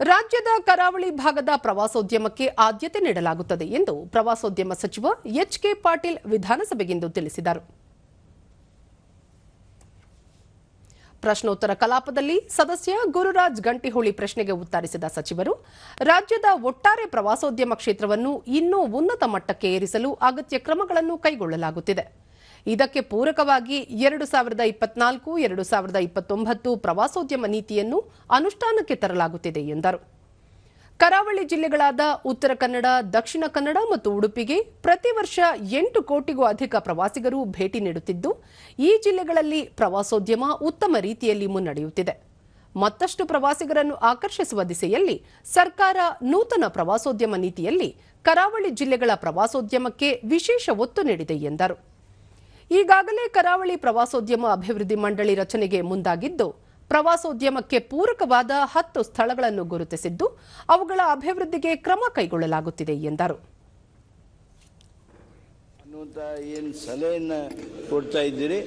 ರಾಜ್ಯದ ಕರಾವಳಿ ಭಾಗದ ಪ್ರವಾಸೋದ್ಯಮಕ್ಕೆ ಆದ್ಯತೆ ನೀಡಲಾಗುತ್ತದೆ ಎಂದು ಪ್ರವಾಸೋದ್ಯಮ ಸಚಿವ ಎಚ್ ಕೆ ಪಾಟೀಲ್ ವಿಧಾನಸಭೆಗಿಂದು ತಿಳಿಸಿದರು. ಪ್ರಶ್ನೋತ್ತರ ಕಲಾಪದಲ್ಲಿ ಸದಸ್ಯ ಗುರುರಾಜ್ ಗಂಟಿಹೊಳಿ ಪ್ರಶ್ನೆಗೆ ಉತ್ತರಿಸಿದ ಸಚಿವರು, ರಾಜ್ಯದ ಒಟ್ಟಾರೆ ಪ್ರವಾಸೋದ್ಯಮ ಕ್ಷೇತ್ರವನ್ನು ಇನ್ನೂ ಉನ್ನತ ಮಟ್ಟಕ್ಕೆ ಏರಿಸಲು ಅಗತ್ಯ ಕ್ರಮಗಳನ್ನು ಕೈಗೊಳ್ಳಲಾಗುತ್ತಿದೆ. ಇದಕ್ಕೆ ಪೂರಕವಾಗಿ ಎರಡು ಸಾವಿರದ ಇಪ್ಪತ್ನಾಲ್ಕು, ಎರಡು ಸಾವಿರದ ಇಪ್ಪತ್ತೊಂಬತ್ತು ಪ್ರವಾಸೋದ್ಯಮ ನೀತಿಯನ್ನು ಅನುಷ್ಠಾನಕ್ಕೆ ತರಲಾಗುತ್ತಿದೆ ಎಂದರು. ಕರಾವಳಿ ಜಿಲ್ಲೆಗಳಾದ ಉತ್ತರ ಕನ್ನಡ, ದಕ್ಷಿಣ ಕನ್ನಡ ಮತ್ತು ಉಡುಪಿಗೆ ಪ್ರತಿ ವರ್ಷ ಎಂಟು ಕೋಟಿಗೂ ಅಧಿಕ ಪ್ರವಾಸಿಗರು ಭೇಟಿ ನೀಡುತ್ತಿದ್ದು, ಈ ಜಿಲ್ಲೆಗಳಲ್ಲಿ ಪ್ರವಾಸೋದ್ಯಮ ಉತ್ತಮ ರೀತಿಯಲ್ಲಿ ಮುನ್ನಡೆಯುತ್ತಿದೆ. ಮತ್ತಷ್ಟು ಪ್ರವಾಸಿಗರನ್ನು ಆಕರ್ಷಿಸುವ ದಿಸೆಯಲ್ಲಿ ಸರ್ಕಾರ ನೂತನ ಪ್ರವಾಸೋದ್ಯಮ ನೀತಿಯಲ್ಲಿ ಕರಾವಳಿ ಜಿಲ್ಲೆಗಳ ಪ್ರವಾಸೋದ್ಯಮಕ್ಕೆ ವಿಶೇಷ ಒತ್ತು ನೀಡಿದೆ ಎಂದರು. ಈಗಾಗಲೇ ಕರಾವಳಿ ಪ್ರವಾಸೋದ್ಯಮ ಅಭಿವೃದ್ಧಿ ಮಂಡಳಿ ರಚನೆಗೆ ಮುಂದಾಗಿದ್ದು, ಪ್ರವಾಸೋದ್ಯಮಕ್ಕೆ ಪೂರಕವಾದ ಹತ್ತು ಸ್ಥಳಗಳನ್ನು ಗುರುತಿಸಿದ್ದು, ಅವುಗಳ ಅಭಿವೃದ್ಧಿಗೆ ಕ್ರಮ ಕೈಗೊಳ್ಳಲಾಗುತ್ತಿದೆ ಎಂದರು. ಏನು ಸಲಹೆಯನ್ನು ಕೊಡ್ತಾ ಇದ್ದೀರಿ?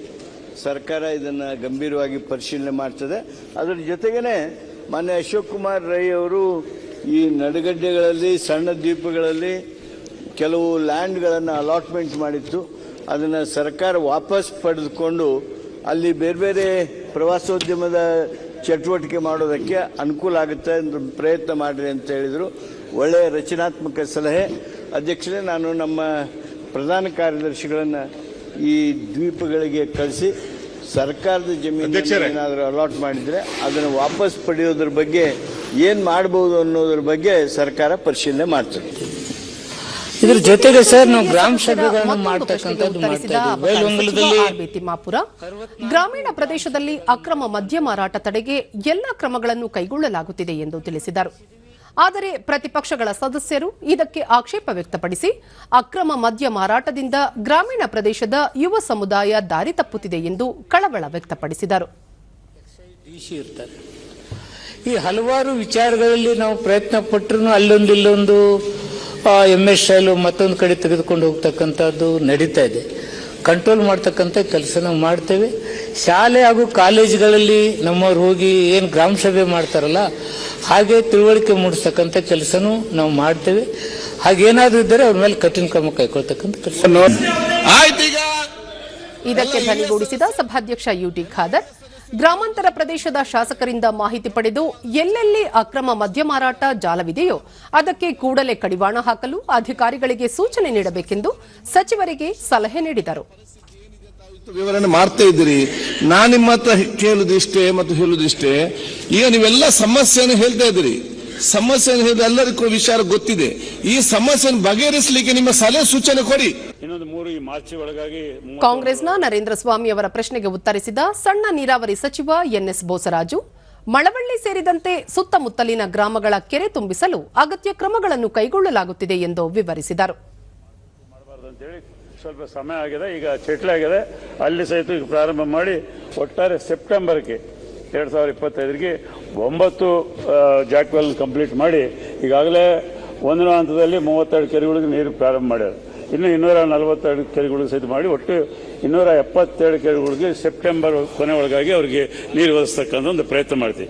ಸರ್ಕಾರ ಇದನ್ನು ಗಂಭೀರವಾಗಿ ಪರಿಶೀಲನೆ ಮಾಡ್ತದೆ. ಅದರ ಜೊತೆಗೇನೆ ಮಾನ್ಯ ಅಶೋಕ್ ಕುಮಾರ್ ರೈ ಅವರು ಈ ನಡುಗಡ್ಡೆಗಳಲ್ಲಿ ಸಣ್ಣ ದ್ವೀಪಗಳಲ್ಲಿ ಕೆಲವು ಲ್ಯಾಂಡ್ಗಳನ್ನು ಅಲಾಟ್ಮೆಂಟ್ ಮಾಡಿತ್ತು. ಅದನ್ನು ಸರ್ಕಾರ ವಾಪಸ್ ಪಡೆದುಕೊಂಡು ಅಲ್ಲಿ ಬೇರೆ ಬೇರೆ ಪ್ರವಾಸೋದ್ಯಮದ ಚಟುವಟಿಕೆ ಮಾಡೋದಕ್ಕೆ ಅನುಕೂಲ ಆಗುತ್ತೆ ಅಂತ ಪ್ರಯತ್ನ ಮಾಡಿರಿ ಅಂತ ಹೇಳಿದರು. ಒಳ್ಳೆಯ ರಚನಾತ್ಮಕ ಸಲಹೆ. ಅಧ್ಯಕ್ಷರೇ ನಾನು ನಮ್ಮ ಪ್ರಧಾನ ಕಾರ್ಯದರ್ಶಿಗಳನ್ನು ಈ ದ್ವೀಪಗಳಿಗೆ ಕಳಿಸಿ ಸರ್ಕಾರದ ಜಮೀನು. ಏನಾದರೂ ಅಲಾಟ್ ಮಾಡಿದರೆ ಅದನ್ನು ವಾಪಸ್ ಪಡೆಯೋದ್ರ ಬಗ್ಗೆ ಏನು ಮಾಡ್ಬೋದು ಅನ್ನೋದ್ರ ಬಗ್ಗೆ ಸರ್ಕಾರ ಪರಿಶೀಲನೆ ಮಾಡ್ತದೆ. ಇದ್ರ ಜೊತೆಗೆ ಸರ್ ನಾವು ಗ್ರಾಮ ಸಭೆಗಳನ್ನು ಮಾಡ್ತಕ್ಕಂಥದ್ದು ಮಾಡ್ತಾ ತಿಮ್ಮಾಪುರ. ಗ್ರಾಮೀಣ ಪ್ರದೇಶದಲ್ಲಿ ಅಕ್ರಮ ಮದ್ಯ ಮಾರಾಟ ತಡೆಗೆ ಎಲ್ಲ ಕ್ರಮಗಳನ್ನು ಕೈಗೊಳ್ಳಲಾಗುತ್ತಿದೆ ಎಂದು ತಿಳಿಸಿದರು. ಆದರೆ ಪ್ರತಿಪಕ್ಷಗಳ ಸದಸ್ಯರು ಇದಕ್ಕೆ ಆಕ್ಷೇಪ ವ್ಯಕ್ತಪಡಿಸಿ ಅಕ್ರಮ ಮದ್ಯ ಮಾರಾಟದಿಂದ ಗ್ರಾಮೀಣ ಪ್ರದೇಶದ ಯುವ ಸಮುದಾಯ ದಾರಿ ತಪ್ಪುತ್ತಿದೆ ಎಂದು ಕಳವಳ ವ್ಯಕ್ತಪಡಿಸಿದರು. ಈ ಹಲವಾರು ವಿಚಾರಗಳಲ್ಲಿ ನಾವು ಪ್ರಯತ್ನ ಪಟ್ಟರು ಅಲ್ಲೊಂದು ಇಲ್ಲೊಂದು ಎಂ ಎಸ್ ಶೈಲು ಮತ್ತೊಂದು ಕಡೆ ತೆಗೆದುಕೊಂಡು ಹೋಗ್ತಕ್ಕಂಥದ್ದು ನಡೀತಾ ಇದೆ. ಕಂಟ್ರೋಲ್ ಮಾಡ್ತಕ್ಕಂಥ ಕೆಲಸ ನಾವು ಮಾಡ್ತೇವೆ. ಶಾಲೆ ಹಾಗೂ ಕಾಲೇಜುಗಳಲ್ಲಿ ನಮ್ಮವ್ರು ಹೋಗಿ ಏನು ಗ್ರಾಮ ಸಭೆ ಮಾಡ್ತಾರಲ್ಲ ಹಾಗೆ ತಿಳುವಳಿಕೆ ಮೂಡಿಸ್ತಕ್ಕಂಥ ಕೆಲಸನೂ ನಾವು ಮಾಡ್ತೇವೆ. ಹಾಗೇನಾದ್ರೂ ಇದ್ದರೆ ಅವ್ರ ಮೇಲೆ ಕಠಿಣ ಕ್ರಮ ಕೈಗೊಳ್ತಕ್ಕಂಥ ಕೆಲಸ. ಇದಕ್ಕೆ ಧ್ವನಿಗೂಡಿಸಿದ ಸಭಾಧ್ಯಕ್ಷ ಯುಟಿ ಖಾದರ್. ಗ್ರಾಮಾಂತರ ಪ್ರದೇಶದ ಶಾಸಕರಿಂದ ಮಾಹಿತಿ ಪಡೆದು ಎಲ್ಲೆಲ್ಲಿ ಅಕ್ರಮ ಮದ್ಯ ಮಾರಾಟ ಜಾಲವಿದೆಯೋ ಅದಕ್ಕೆ ಕೂಡಲೇ ಕಡಿವಾಣ ಹಾಕಲು ಅಧಿಕಾರಿಗಳಿಗೆ ಸೂಚನೆ ನೀಡಬೇಕೆಂದು ಸಚಿವರಿಗೆ ಸಲಹೆ ನೀಡಿದರು. ವಿವರಣೆ ಮಾಡ್ತಾ ಇದ್ದೀರಿ. ನಾನು ನಿಮ್ಮ ಹತ್ರ ಕೇಳುದಿಷ್ಟೇ ಮತ್ತು ಹೇಳುದಿಷ್ಟೇ ಈಗ ನೀವೆಲ್ಲ ಸಮಸ್ಯೆಯನ್ನು ಹೇಳ್ತಾ ಇದ್ದೀರಿ. ಹೇಳಿದ ಎಲ್ಲರಿಗೂ ವಿಚಾರ ಗೊತ್ತಿದೆ. ಈ ಸಮಸ್ಯೆ ಬಗೆಹರಿಸಲಿಕ್ಕೆ ನಿಮ್ಮ ಸಲಹೆ ಸೂಚನೆ ಕೊಡಿ. ಇನ್ನೊಂದು ಮೂರು ಈ ಮಾರ್ಚ್ ಒಳಗಾಗಿ ಕಾಂಗ್ರೆಸ್ನ ನರೇಂದ್ರ ಸ್ವಾಮಿ ಅವರ ಪ್ರಶ್ನೆಗೆ ಉತ್ತರಿಸಿದ ಸಣ್ಣ ನೀರಾವರಿ ಸಚಿವ ಎನ್ಎಸ್ ಬೋಸರಾಜು ಮಳವಳ್ಳಿ ಸೇರಿದಂತೆ ಸುತ್ತಮುತ್ತಲಿನ ಗ್ರಾಮಗಳ ಕೆರೆ ತುಂಬಿಸಲು ಅಗತ್ಯ ಕ್ರಮಗಳನ್ನು ಕೈಗೊಳ್ಳಲಾಗುತ್ತಿದೆ ಎಂದು ವಿವರಿಸಿದರು. ಸ್ವಲ್ಪ ಸಮಯ ಆಗಿದೆ ಈಗ ಚಟ್ಲಾಗಿದೆ ಅಲ್ಲಿ ಸಹಿತ ಪ್ರಾರಂಭ ಮಾಡಿ ಒಟ್ಟಾರೆ ಸೆಪ್ಟೆಂಬರ್ಗೆ ಎರಡು ಸಾವಿರದ ಇಪ್ಪತ್ತೈದರಿಗೆ ಒಂಬತ್ತು ಜಾಕ್ವೆಲ್ ಕಂಪ್ಲೀಟ್ ಮಾಡಿ ಈಗಾಗಲೇ ಒಂದನೇ ಹಂತದಲ್ಲಿ ಮೂವತ್ತೆರಡು ಕೆರೆಗಳಿಗೆ ನೀರು ಪ್ರಾರಂಭ ಮಾಡ್ಯಾರ. ಇನ್ನು ಇನ್ನೂರ ನಲವತ್ತೆರಡು ಕೆರೆಗಳಿಗೆ ಸಹಿತ ಮಾಡಿ, ಒಟ್ಟು ಇನ್ನೂರ ಎಪ್ಪತ್ತೆರಡು ಕೆರೆಗಳಿಗೆ ಸೆಪ್ಟೆಂಬರ್ ಕೊನೆ ಒಳಗಾಗಿ ಅವರಿಗೆ ನೀರು ಒದಗಿಸ್ತಕ್ಕಂಥ ಒಂದು ಪ್ರಯತ್ನ ಮಾಡ್ತೀವಿ.